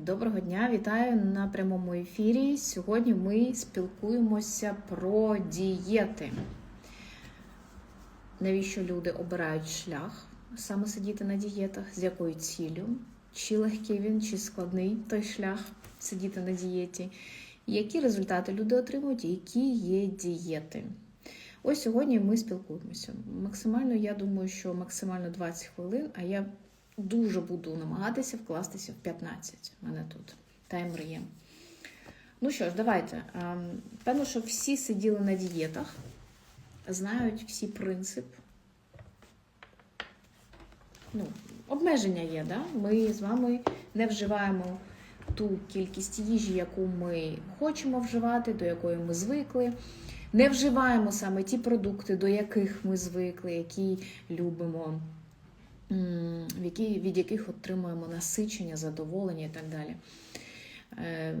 Доброго дня, вітаю на прямому ефірі. Сьогодні ми спілкуємося про дієти. Навіщо люди обирають шлях саме сидіти на дієтах, з якою ціллю? Чи легкий він, чи складний той шлях сидіти на дієті? Які результати люди отримують, які є дієти? Ось сьогодні ми спілкуємося. Максимально, я думаю, що максимально 20 хвилин, а я дуже буду намагатися вкластися в 15. У мене тут таймер є. Ну що ж, давайте. Ем, Певно, що всі сиділи на дієтах, знають всі принцип. Ну, обмеження є, да? Ми з вами не вживаємо ту кількість їжі, яку ми хочемо вживати, до якої ми звикли. Не вживаємо саме ті продукти, до яких ми звикли, які любимо, від яких отримуємо насичення, задоволення і так далі. Е,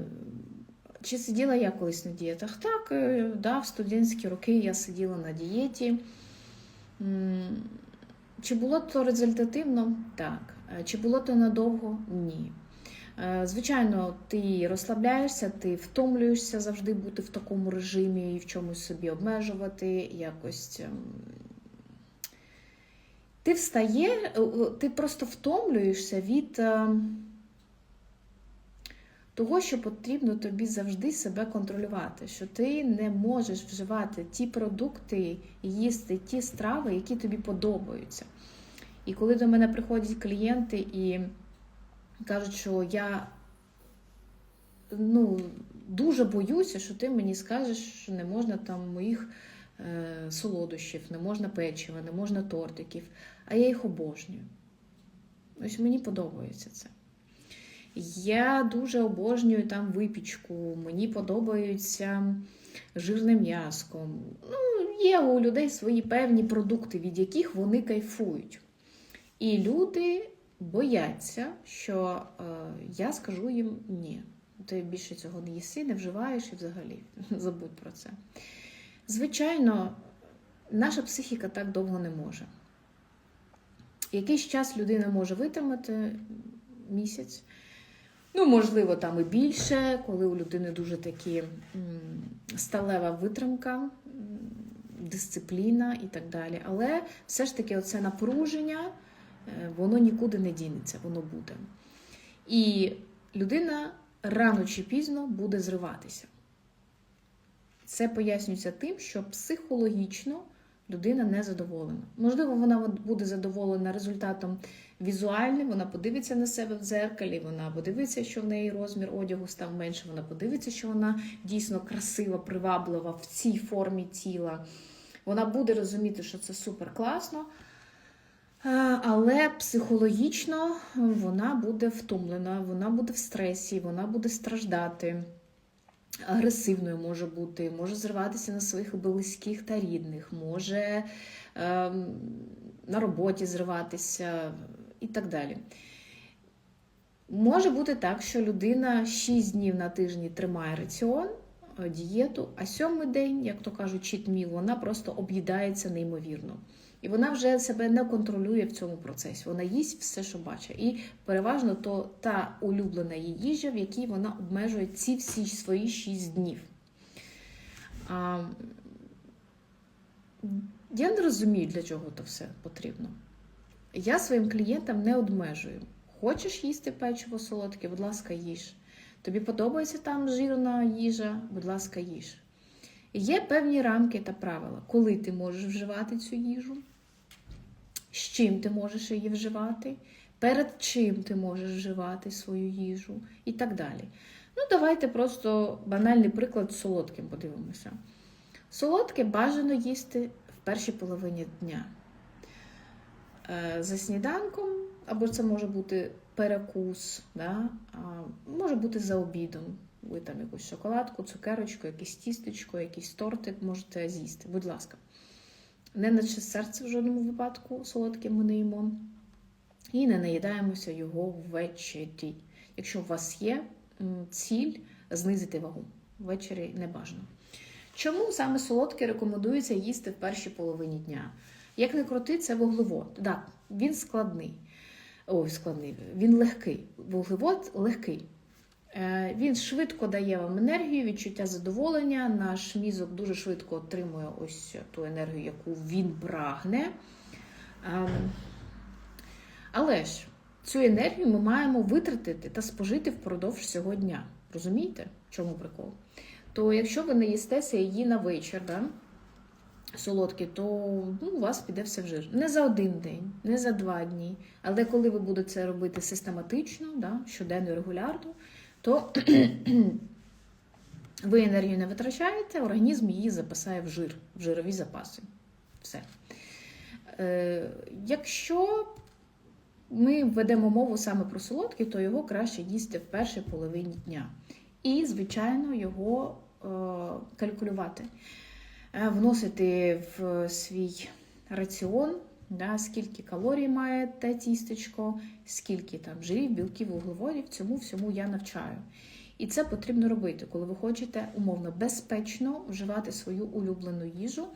Чи сиділа я колись на дієтах? Так, е, да, в студентські роки я сиділа на дієті. Чи було то результативно? Так. Е, Чи було то надовго? Ні. Звичайно, ти розслабляєшся, ти втомлюєшся завжди бути в такому режимі і в чомусь собі обмежувати, якось. Ти встає, е, е, ти просто втомлюєшся від е, того, що потрібно тобі завжди себе контролювати, що ти не можеш вживати ті продукти, їсти ті страви, які тобі подобаються. І коли до мене приходять клієнти і кажуть, що я ну, дуже боюся, що ти мені скажеш, що не можна там моїх солодощів, не можна печива, не можна тортиків, а я їх обожнюю. Ось мені подобається це. Я дуже обожнюю там випічку, мені подобається жирне м'яско. Ну, є у людей свої певні продукти, від яких вони кайфують. І люди бояться, що е, я скажу їм ні. Ти більше цього не їси, не вживаєш і взагалі забудь про це. Звичайно, наша психіка так довго не може. Якийсь час людина може витримати місяць. Ну, можливо, там і більше, коли у людини дуже такі сталева витримка, дисципліна і так далі. Але все ж таки, оце напруження, е, воно нікуди не дінеться, воно буде. І людина рано чи пізно буде зриватися. Це пояснюється тим, що психологічно людина не задоволена. Можливо, вона буде задоволена результатом візуальним, вона подивиться на себе в дзеркалі, вона подивиться, що в неї розмір одягу став менше, вона подивиться, що вона дійсно красива, приваблива в цій формі тіла. Вона буде розуміти, що це супер класно. Але психологічно вона буде втомлена, вона буде в стресі, вона буде страждати агресивною може бути, може зриватися на своїх близьких та рідних, може ем, на роботі зриватися і так далі. Може бути так, що людина 6 днів на тижні тримає раціон, е, дієту, а сьомий день, як то кажуть, чітміл, вона просто об'їдається неймовірно. І вона вже себе не контролює в цьому процесі. Вона їсть все, що бачить. І переважно то та улюблена її їжа, в якій вона обмежує ці всі свої 6 днів. А, я не розумію, для чого то все потрібно. Я своїм клієнтам не обмежую. Хочеш їсти печиво солодке, будь ласка, їж. Тобі подобається там жирна їжа, будь ласка, їж. Є певні рамки та правила, коли ти можеш вживати цю їжу, з чим ти можеш її вживати, перед чим ти можеш вживати свою їжу і так далі. Ну, давайте просто банальний приклад з солодким подивимося. Солодке бажано їсти в першій половині дня. Е, За сніданком, або це може бути перекус, да? а може бути за обідом. Ви там якусь шоколадку, цукерочку, якесь тістечко, якийсь тортик можете з'їсти. Будь ласка. Не наче серце в жодному випадку солодким ми не їмо. І не наїдаємося його ввечері. Якщо у вас є ціль знизити вагу, ввечері не бажано. Чому саме солодке рекомендується їсти в першій половині дня? Як не крути, це вуглевод. Так, він складний. Ой, складний, він легкий. Вуглевод легкий. Е, Він швидко дає вам енергію, відчуття задоволення. Наш мізок дуже швидко отримує ось ту енергію, яку він прагне. Ем, Але ж цю енергію ми маємо витратити та спожити впродовж всього дня. Розумієте, в чому прикол? То якщо ви не їстеся її на вечір, да, солодкі, то ну, у вас піде все в жир. Не за один день, не за два дні. Але коли ви будете це робити систематично, да, щоденно і регулярно, то ви енергію не витрачаєте, організм її запасає в жир, в жирові запаси. Все. Е, Якщо ми ведемо мову саме про солодкі, то його краще їсти в першій половині дня. І, звичайно, його е, калькулювати, Е, вносити в свій раціон, да, скільки калорій має те тістечко, скільки там жирів, білків, вуглеводів, цьому всьому я навчаю. І це потрібно робити, коли ви хочете умовно безпечно вживати свою улюблену їжу,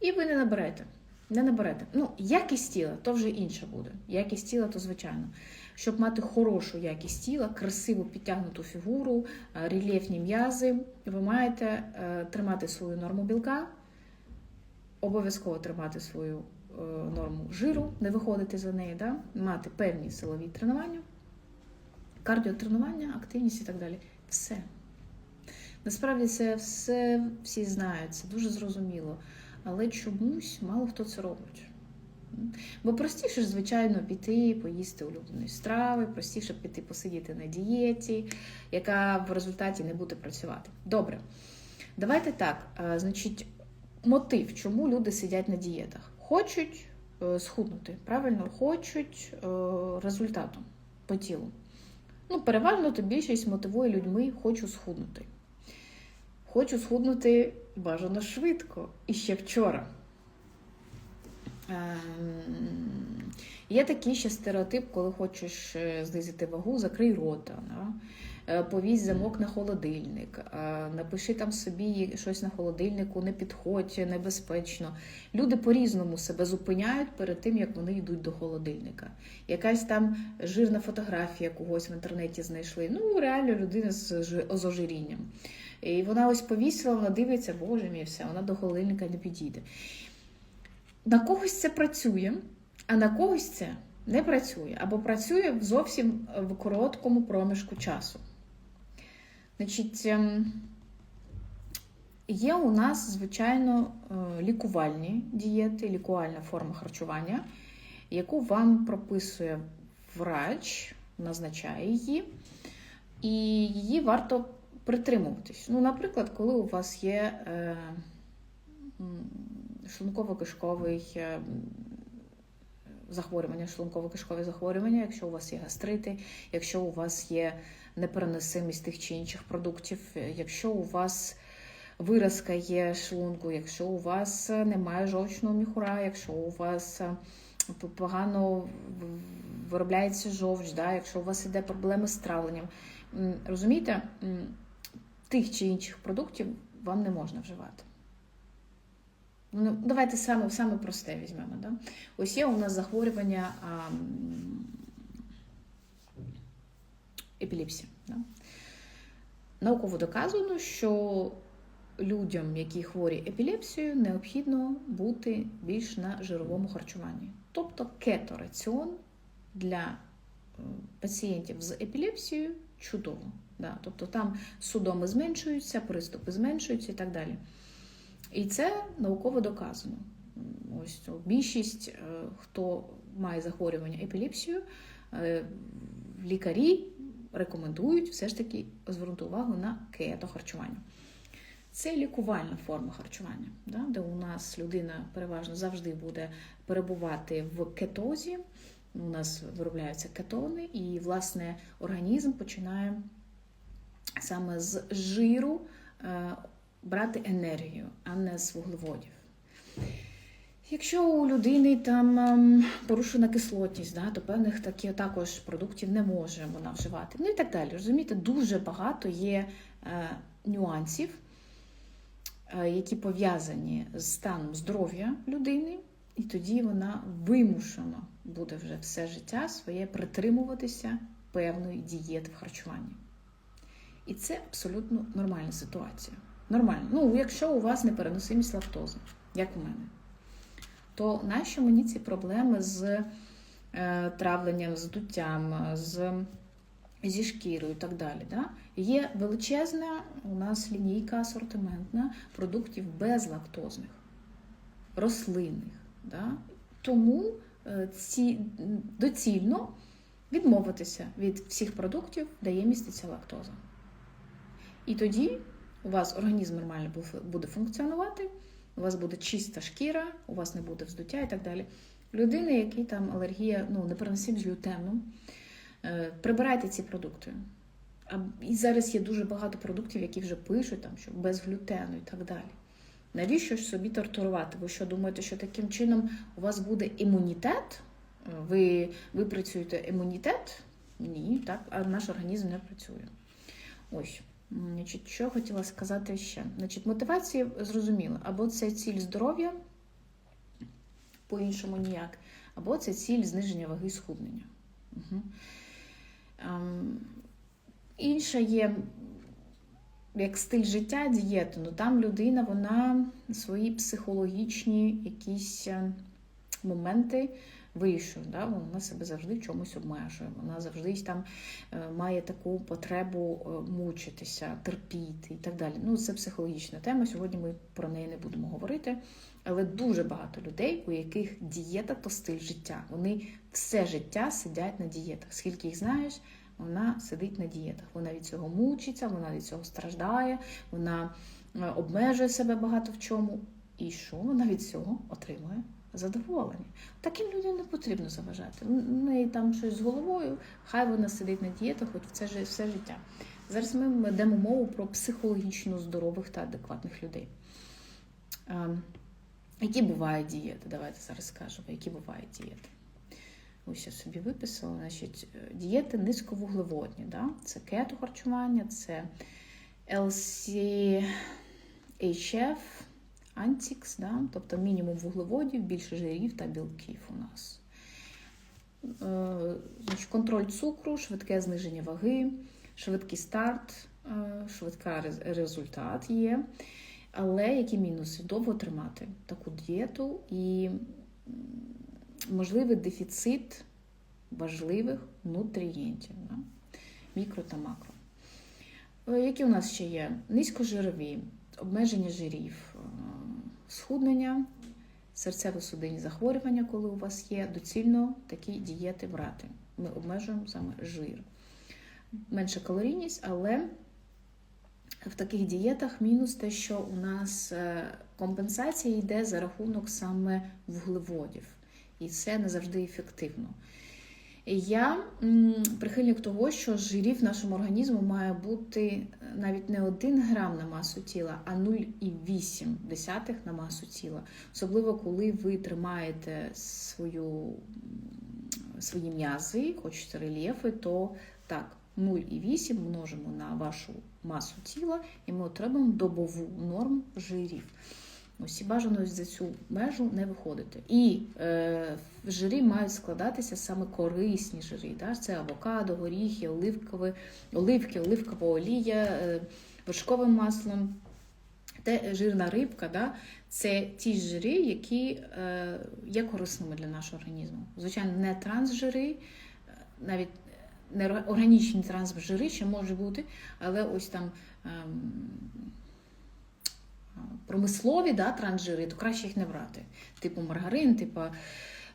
і ви не наберете. Не наберете. Ну, якість тіла то вже інше буде. Якість тіла, то звичайно. Щоб мати хорошу якість тіла, красиву підтягнуту фігуру, е, рельєфні м'язи, ви маєте е, тримати свою норму білка, обов'язково тримати свою норму жиру, не виходити за неї, да? мати певні силові тренування, кардіотренування, активність і так далі. Все. Насправді це все всі знають, це дуже зрозуміло. Але чомусь мало хто це робить. Бо простіше звичайно, піти, поїсти улюбленої страви, простіше піти посидіти на дієті, яка в результаті не буде працювати. Добре, давайте так. Значить, мотив, чому люди сидять на дієтах? Хочуть е, схуднути, правильно, хочуть е, результату по тілу. Ну, переважно то більшість мотивує людьми хочу схуднути. Хочу схуднути бажано швидко і ще вчора. Ем, Є такий ще стереотип, коли хочеш е, знизити вагу, закрий рота, да? Е, повісь замок на холодильник, е, напиши там собі щось на холодильнику, не підходь, небезпечно. Люди по-різному себе зупиняють перед тим, як вони йдуть до холодильника. Якась там жирна фотографія когось в інтернеті знайшли. Ну, реально людина з ожирінням. І вона ось повісила, вона дивиться, боже мій, все, вона до холодильника не підійде. На когось це працює, а на когось це не працює, або працює в зовсім в короткому проміжку часу. Значить, ем, є у нас, звичайно, е, лікувальні дієти, лікувальна форма харчування, яку вам прописує врач, назначає її, і її варто притримуватись. Ну, наприклад, коли у вас є е, шлунково-кишковий е, захворювання, шлунково-кишкові захворювання, якщо у вас є гастрити, якщо у вас є непереносимість тих чи інших продуктів, якщо у вас виразка є шлунку, якщо у вас немає жовчного міхура, якщо у вас е, погано виробляється жовч, да, якщо у вас іде проблеми з травленням. Розумієте, тих чи інших продуктів вам не можна вживати. Ну, давайте саме, саме просте візьмемо. Да? Ось є у нас захворювання а, м, епілепсія. Да? Науково доказано, що людям, які хворі епілепсією, необхідно бути більш на жировому харчуванні. Тобто кетораціон для е, пацієнтів з епілепсією чудово. Да? Тобто там судоми зменшуються, приступи зменшуються і так далі. І це науково доказано. Ось більшість, е, хто має захворювання епілепсію, е, лікарі рекомендують все ж таки звернути увагу на кетохарчування. Це лікувальна форма харчування, де у нас людина переважно завжди буде перебувати в кетозі. У нас виробляються кетони, і, власне, організм починає саме з жиру е, брати енергію, а не з вуглеводів. Якщо у людини там ем, порушена кислотність, да, то певних такі, також продуктів не може вона вживати. Ну і так далі. Розумієте, дуже багато є е, нюансів, е, які пов'язані з станом здоров'я людини, і тоді вона вимушена буде вже все життя своє притримуватися певної дієти в харчуванні. І це абсолютно нормальна ситуація. Нормально. Ну, якщо у вас непереносимість лактози, як у мене, то нащо мені ці проблеми з е, травленням, з дуттям, з, зі шкірою і так далі? Да? Є величезна у нас лінійка асортиментна продуктів безлактозних, рослинних. Да? Тому е, ці, доцільно відмовитися від всіх продуктів, де є міститься лактоза. І тоді у вас організм нормально буде функціонувати, у вас буде чиста шкіра, у вас не буде вздуття і так далі. Людини, які там алергія, ну, непереносимість глютену, е, прибирайте ці продукти. І зараз є дуже багато продуктів, які вже пишуть, там, що без глютену і так далі. Навіщо ж собі тортурувати? Ви що думаєте, що таким чином у вас буде імунітет? Ви ви працюєте імунітет? Ні, так, а наш організм не працює. Ось. Значить, Що хотіла сказати ще? Значить, Мотивація зрозуміла, або це ціль здоров'я, по-іншому ніяк, або це ціль зниження ваги і схуднення. Угу. Ем, інша є як стиль життя, дієти, ну там людина, вона свої психологічні якісь е, моменти вирішує. Да? Вона себе завжди в чомусь обмежує. Вона завжди там е, має таку потребу е, мучитися, терпіти і так далі. Ну, це психологічна тема. Сьогодні ми про неї не будемо говорити. Але дуже багато людей, у яких дієта то стиль життя. Вони все життя сидять на дієтах. Скільки їх знаєш, вона сидить на дієтах. Вона від цього мучиться, вона від цього страждає, вона е, обмежує себе багато в чому. І що вона від цього отримує? Задоволення. Таким людям не потрібно заважати. Неї там щось з головою, хай вона сидить на дієтах, хоч це все життя. Зараз ми ведемо мову про психологічно здорових та адекватних людей. Які бувають дієти? Давайте зараз скажемо, які бувають дієти. Ось я собі виписала, значить, дієти низьковуглеводні. Да? Це кето харчування, це LCHF, антікс, да? тобто мінімум вуглеводів, більше жирів та білків у нас. Е, Контроль цукру, швидке зниження ваги, швидкий старт, е, швидкий результат є. Але які мінуси? Довго тримати таку дієту і можливий дефіцит важливих нутрієнтів, да? мікро та макро. Е, які у нас ще є? Низькожирові, обмеження жирів, схуднення, серцево-судинні захворювання, коли у вас є, доцільно такі дієти брати. Ми обмежуємо саме жир. Менша калорійність, але в таких дієтах мінус те, що у нас е, компенсація йде за рахунок саме вуглеводів. І це не завжди ефективно. Я прихильник того, що жирів в нашому організму має бути е, навіть не 1 грам на масу тіла, а 0,8 на масу тіла. Особливо, коли ви тримаєте свою, свої м'язи, хочете рельєфи, то так, 0,8 множимо на вашу масу тіла, і ми отримаємо добову норму жирів. Ось і бажано за цю межу не виходити. І е, жирі мають складатися саме корисні жирі. Да? Це авокадо, горіхи, оливкові, оливки, оливкова олія, е, вершковим маслом. Те жирна рибка, да? це ті жири, які е, є корисними для нашого організму. Звичайно, не трансжири, е, навіть не органічні трансжири ще може бути, але ось там. Е, промислові да, транжири, то краще їх не брати. Типу маргарин, типу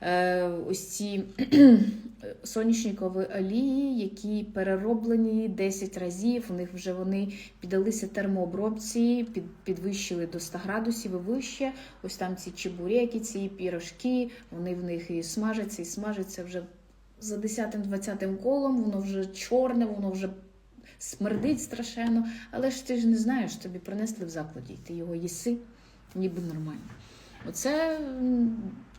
е, ось ці соняшникові олії, які перероблені 10 разів. У них вже вони піддалися термообробці, під, підвищили до 100 градусів і вище. Ось там ці чебуреки, ці пірожки, вони в них і смажаться, і смажаться вже за 10-20 колом, воно вже чорне, воно вже смердить страшенно, але ж ти ж не знаєш, тобі принесли в закладі, ти його їси, ніби нормально. Оце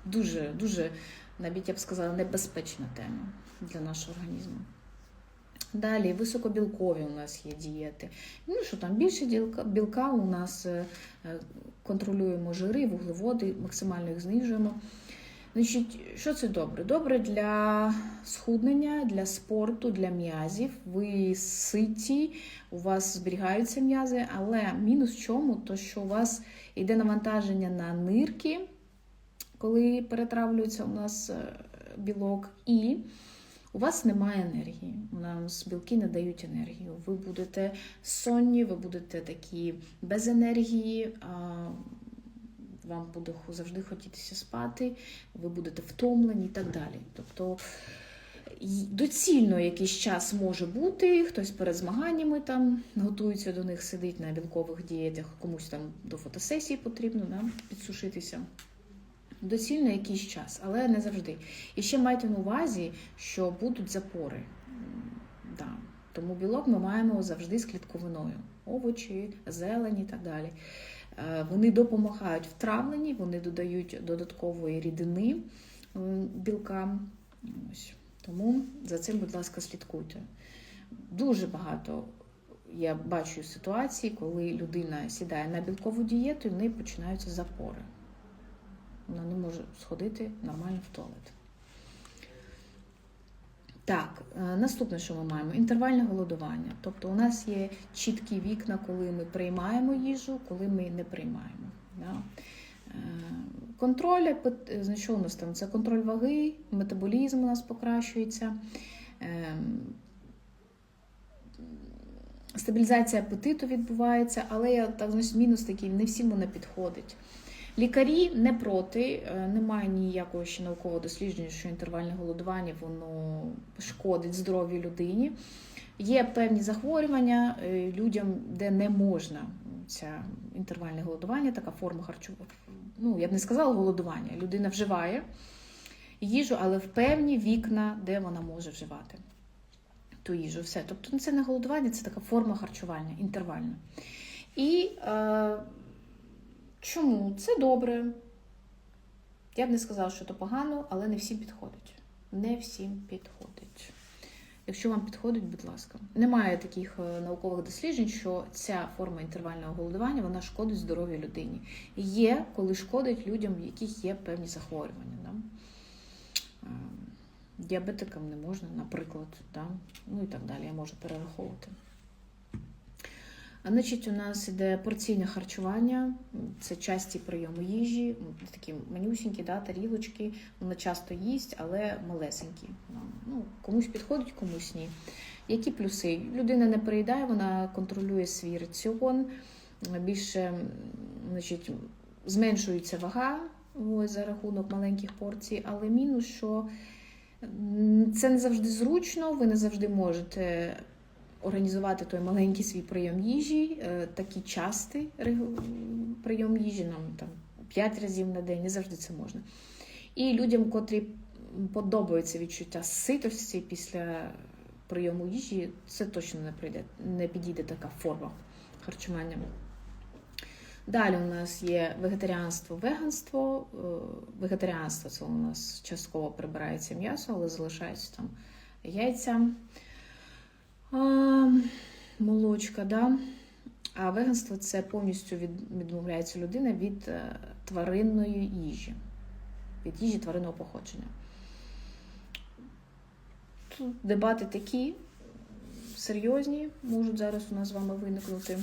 дуже, дуже, навіть я б сказала, небезпечна тема для нашого організму. Далі високобілкові у нас є дієти. Ну, що там більше білка у нас е, контролюємо жири, вуглеводи, максимально їх знижуємо. Значить, що це добре? Добре для схуднення, для спорту, для м'язів. Ви ситі, у вас зберігаються м'язи, але мінус в чому? То що у вас йде навантаження на нирки, коли перетравлюється у нас е, білок, і у вас немає енергії. У нас білки не дають енергію. Ви будете сонні, ви будете такі без енергії. Вам буде завжди хотітися спати, ви будете втомлені і так далі. Тобто доцільно якийсь час може бути, хтось перед змаганнями там готується до них, сидить на білкових дієтах, комусь там до фотосесії потрібно да, підсушитися. Доцільно якийсь час, але не завжди. І ще майте на увазі, що будуть запори. Да. Тому білок ми маємо завжди з клітковиною. Овочі, зелень і так далі. Е, Вони допомагають в травленні, вони додають додаткової рідини білкам. Ось. Тому за цим, будь ласка, слідкуйте. Дуже багато я бачу ситуацій, коли людина сідає на білкову дієту і в неї починаються запори. Вона не може сходити нормально в туалет. Так, е, наступне, що ми маємо? Інтервальне голодування. Тобто у нас є чіткі вікна, коли ми приймаємо їжу, коли ми не приймаємо. Да? Е, Контроль, що у нас там? Це контроль ваги, метаболізм у нас покращується. Ем, Стабілізація апетиту відбувається, але я так значить, мінус такий, не всім вона підходить. Лікарі не проти, е, немає ніякого ще наукового дослідження, що інтервальне голодування воно шкодить здоров'ю людині. Є певні захворювання е, людям, де не можна ця інтервальне голодування, така форма харчування. Ну, я б не сказала голодування. Людина вживає їжу, але в певні вікна, де вона може вживати ту їжу. Все. Тобто це не голодування, це така форма харчування, інтервальна. І е, чому? Це добре. Я б не сказала, що це погано, але не всім підходить. Не всім підходить. Якщо вам підходить, будь ласка. Немає таких е, наукових досліджень, що ця форма інтервального голодування вона шкодить здоров'ю людині. Є, коли шкодить людям, в яких є певні захворювання. Да? Е, Діабетикам не можна, наприклад, да? ну і так далі, я можу перераховувати. Значить, у нас іде порційне харчування, це часті прийому їжі, такі манюсінькі, да, тарілочки. Вона часто їсть, але малесенькі. Ну, комусь підходить, комусь ні. Які плюси? Людина не переїдає, вона контролює свій раціон, більше значить, зменшується вага ось, за рахунок маленьких порцій, але мінус, що це не завжди зручно, ви не завжди можете організувати той маленький свій прийом їжі, е, такий частий прийом їжі, нам там 5 разів на день, не завжди це можна. І людям, котрі подобається відчуття ситості після прийому їжі, це точно не прийде, не підійде така форма харчування. Далі у нас є вегетаріанство, веганство. Е, Вегетаріанство це у нас частково прибирається м'ясо, але залишаються там яйця, а, молочка. Да? А веганство це повністю від- відмовляється людина від е, тваринної їжі, від їжі тваринного походження. Тут дебати такі серйозні, можуть зараз у нас з вами виникнути.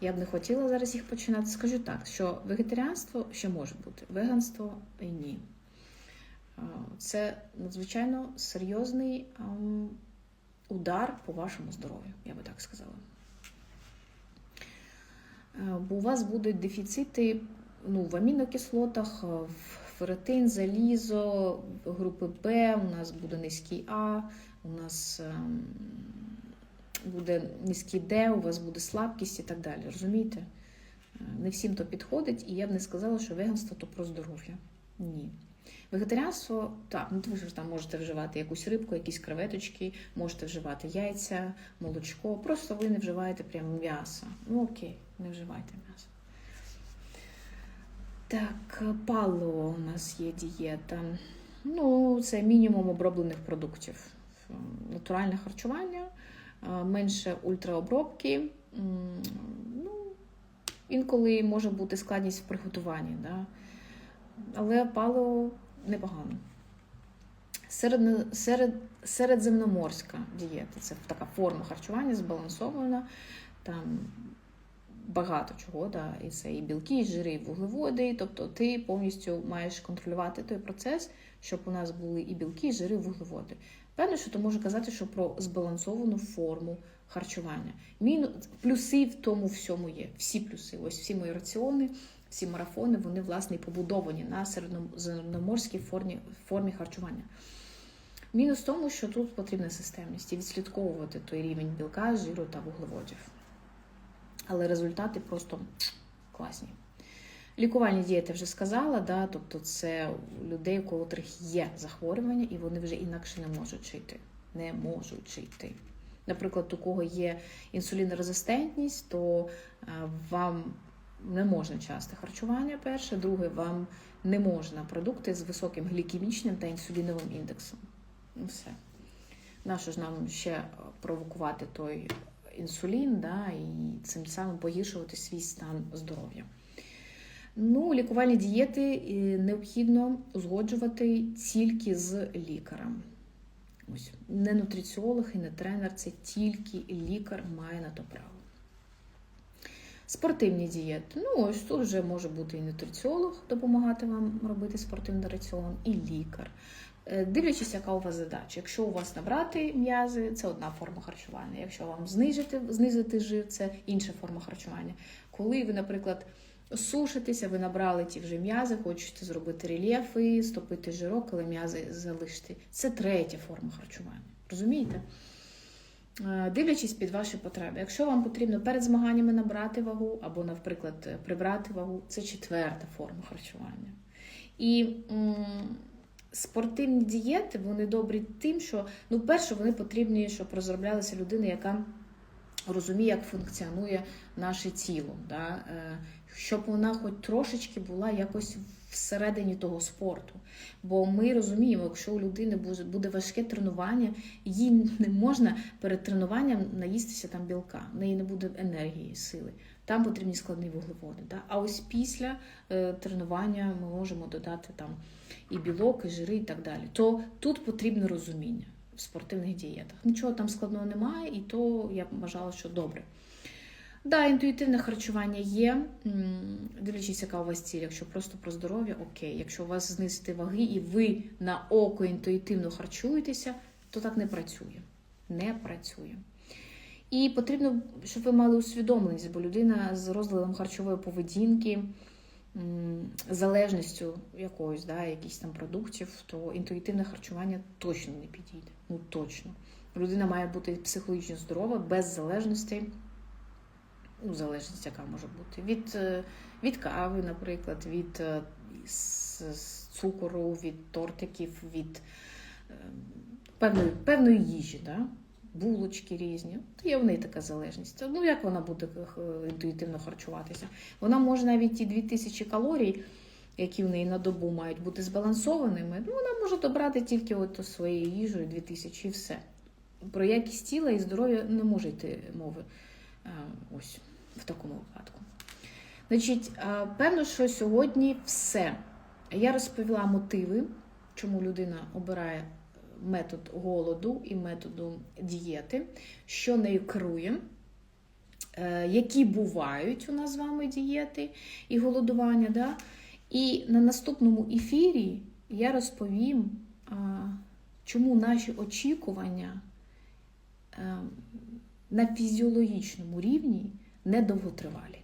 Я б не хотіла зараз їх починати. Скажу так, що вегетаріанство ще може бути, веганство ні. Це надзвичайно серйозний удар по вашому здоров'ю, я би так сказала. Е, Бо у вас будуть дефіцити ну, в амінокислотах, в ферритин, залізо, групи Б, у нас буде низький А, у нас ем, буде низький Д, у вас буде слабкість і так далі. Розумієте? Е, Не всім то підходить, і я б не сказала, що веганство то про здоров'я. Ні. Вегетаріанство, так, ну ви ж там можете вживати якусь рибку, якісь креветочки, можете вживати яйця, молочко. Просто ви не вживаєте прямо м'ясо. Ну окей, не вживайте м'ясо. Так, пало у нас є дієта. Ну, це мінімум оброблених продуктів. Натуральне харчування, е, менше ультраобробки. Ну, інколи може бути складність в приготуванні. Да? Але пало непогано. Серед, серед, середземноморська дієта це така форма харчування збалансована. Там багато чого, да, і це і білки, і жири, і вуглеводи. Тобто ти повністю маєш контролювати той процес, щоб у нас були і білки, і жири, і вуглеводи. Певно, що ти можеш казати, що про збалансовану форму харчування. Міну... Плюси в тому всьому є. Всі плюси. Ось всі мої раціони, всі марафони, вони, власне, побудовані на середземноморській формі, формі харчування. Мінус в тому, що тут потрібна системність і відслідковувати той рівень білка, жиру та вуглеводів. Але результати просто класні. Лікувальні дієти вже сказала, да, тобто це людей, у котрих є захворювання, і вони вже інакше не можуть жити. Не можуть жити. Наприклад, у кого є інсулінорезистентність, то вам не можна часте харчування, перше, друге, вам не можна продукти з високим глікемічним та інсуліновим індексом. Ну все. Нащо ж нам ще провокувати той інсулін, да, і цим самим погіршувати свій стан здоров'я. Ну, лікувальні дієти необхідно узгоджувати тільки з лікарем. Ось, не нутриціолог і не тренер, це тільки лікар має на то право. Спортивні дієти. Ну, ось тут вже може бути і нутриціолог допомагати вам робити спортивний раціон, і лікар. Дивлячись, яка у вас задача. Якщо у вас набрати м'язи, це одна форма харчування. Якщо вам знизити, знизити жир, це інша форма харчування. Коли ви, наприклад, сушитеся, ви набрали ті вже м'язи, хочете зробити рельєфи, стопити жирок, але м'язи залишити. Це третя форма харчування. Розумієте? Дивлячись під ваші потреби. Якщо вам потрібно перед змаганнями набрати вагу, або, наприклад, прибрати вагу, це четверта форма харчування. І спортивні дієти вони добрі тим, що, ну, перше, вони потрібні, щоб розроблялася людина, яка розуміє, як функціонує наше тіло. Да? Щоб вона хоч трошечки була якось всередині того спорту. Бо ми розуміємо, якщо у людини буде важке тренування, їй не можна перед тренуванням наїстися там білка, в неї не буде енергії, сили. Там потрібні складні вуглеводи. Да? А ось після е, тренування ми можемо додати там і білок, і жири, і так далі. То тут потрібне розуміння в спортивних дієтах. Нічого там складного немає, і то я вважала, що добре. Да, інтуїтивне харчування є. Дивлячись, яка у вас ціль. Якщо просто про здоров'я, окей. Якщо у вас знизити ваги і ви на око інтуїтивно харчуєтеся, то так не працює. Не працює. І потрібно, щоб ви мали усвідомленість, бо людина з розладом харчової поведінки, залежністю якоїсь, да, якихось там продуктів, то інтуїтивне харчування точно не підійде. Ну точно. Людина має бути психологічно здорова, без залежності. Ну, залежність, яка може бути, від від кави, наприклад, від цукору, від тортиків, від певної певної їжі. Да? Булочки різні. То є в неї така залежність. Ну, як вона буде е, інтуїтивно харчуватися? Вона може навіть ті 2000 калорій, які в неї на добу мають бути збалансованими, ну, вона може добрати тільки от своєю їжею 2000 і все. Про якість тіла і здоров'я не може йти мови е, ось в такому випадку. Значить, е, певно, що сьогодні все. Я розповіла мотиви, чому людина обирає метод голоду і методу дієти, що нею керує, е, які бувають у нас з вами дієти і голодування. Да? І на наступному ефірі я розповім, чому наші очікування е, на фізіологічному рівні недовготривалі.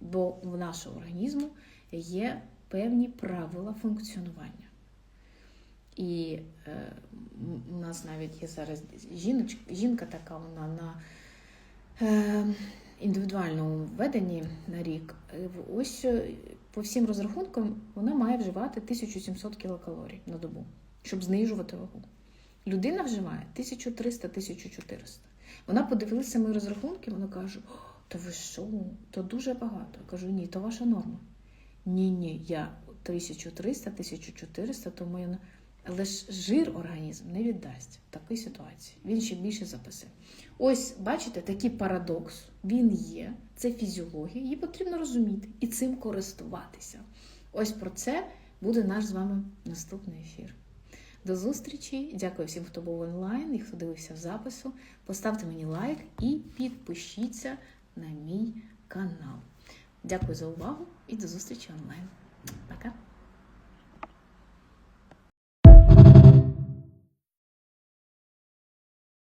Бо в нашого організму є певні правила функціонування. І е, у нас навіть є зараз жіночка, жінка така, вона на е, індивідуальному веденні на рік. Ось е, по всім розрахункам вона має вживати 1700 кілокалорій на добу, щоб знижувати вагу. Людина вживає 1300-1400. Вона подивилася мої розрахунки, вона каже: то ви що? То дуже багато. Я кажу, ні, то ваша норма. Ні, ні, я 1300-1400, то моя але ж жир організм не віддасть в такій ситуації. Він ще більше записе. Ось, бачите, такий парадокс. Він є, це фізіологія, її потрібно розуміти і цим користуватися. Ось про це буде наш з вами наступний ефір. До зустрічі. Дякую всім, хто був онлайн і хто дивився запису. Поставте мені лайк і підпишіться на мій канал. Дякую за увагу і до зустрічі онлайн.